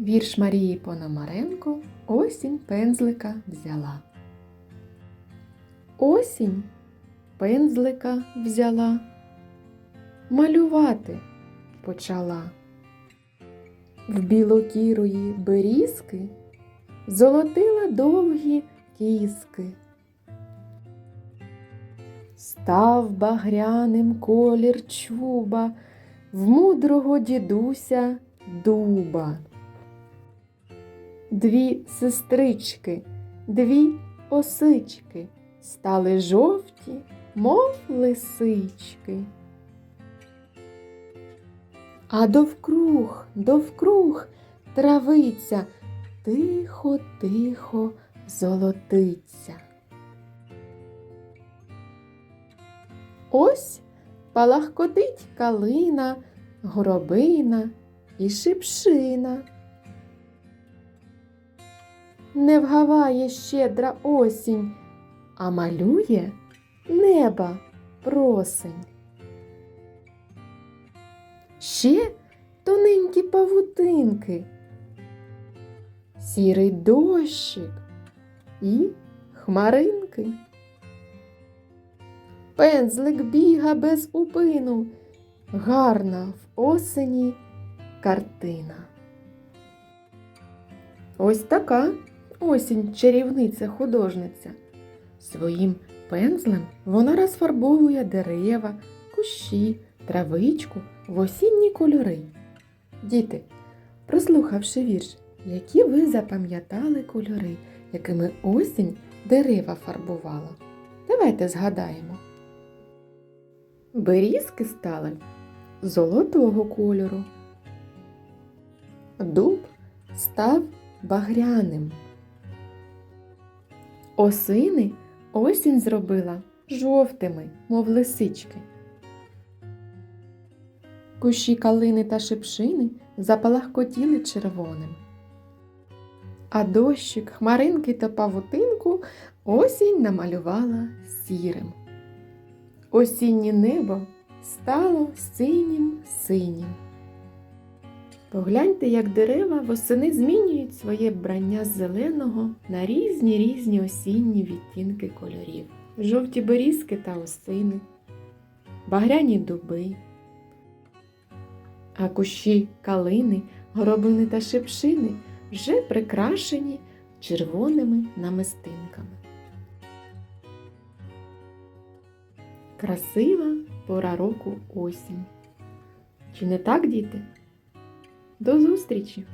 Вірш Марії Пономаренко Осінь пензлика взяла. Осінь пензлика взяла, малювати почала. В білокірої берізки золотила довгі кіски. Став багряним колір чуба в мудрого дідуся дуба. Дві сестрички, дві осички стали жовті, мов лисички. А довкруг, довкруг травиця тихо-тихо золотиться. Ось палахкотить калина, горобина і шипшина. Не вгаває щедра осінь, а малює неба просень. Ще тоненькі павутинки, сірий дощик і хмаринки. Пензлик біга без упину, гарна в осені картина. Ось така осінь чарівниця художниця. Своїм пензлем вона розфарбовує дерева, кущі, травичку в осінні кольори. Діти, прослухавши вірш, які ви запам'ятали кольори, якими осінь дерева фарбувала. Давайте згадаємо. Берізки стали золотого кольору. Дуб став багряним. Осини осінь зробила жовтими, мов лисички. Кущі калини та шипшини запалахкотіли червоним. А дощик, хмаринки та павутинку осінь намалювала сірим. Осіннє небо стало синім синім. Погляньте, як дерева восени змінюють своє брання з зеленого на різні різні осінні відтінки кольорів. Жовті берізки та осини, багряні дуби, а кущі калини, горобини та шипшини вже прикрашені червоними намистинками. Красива пора року осінь. Чи не так, діти? До зустрічі!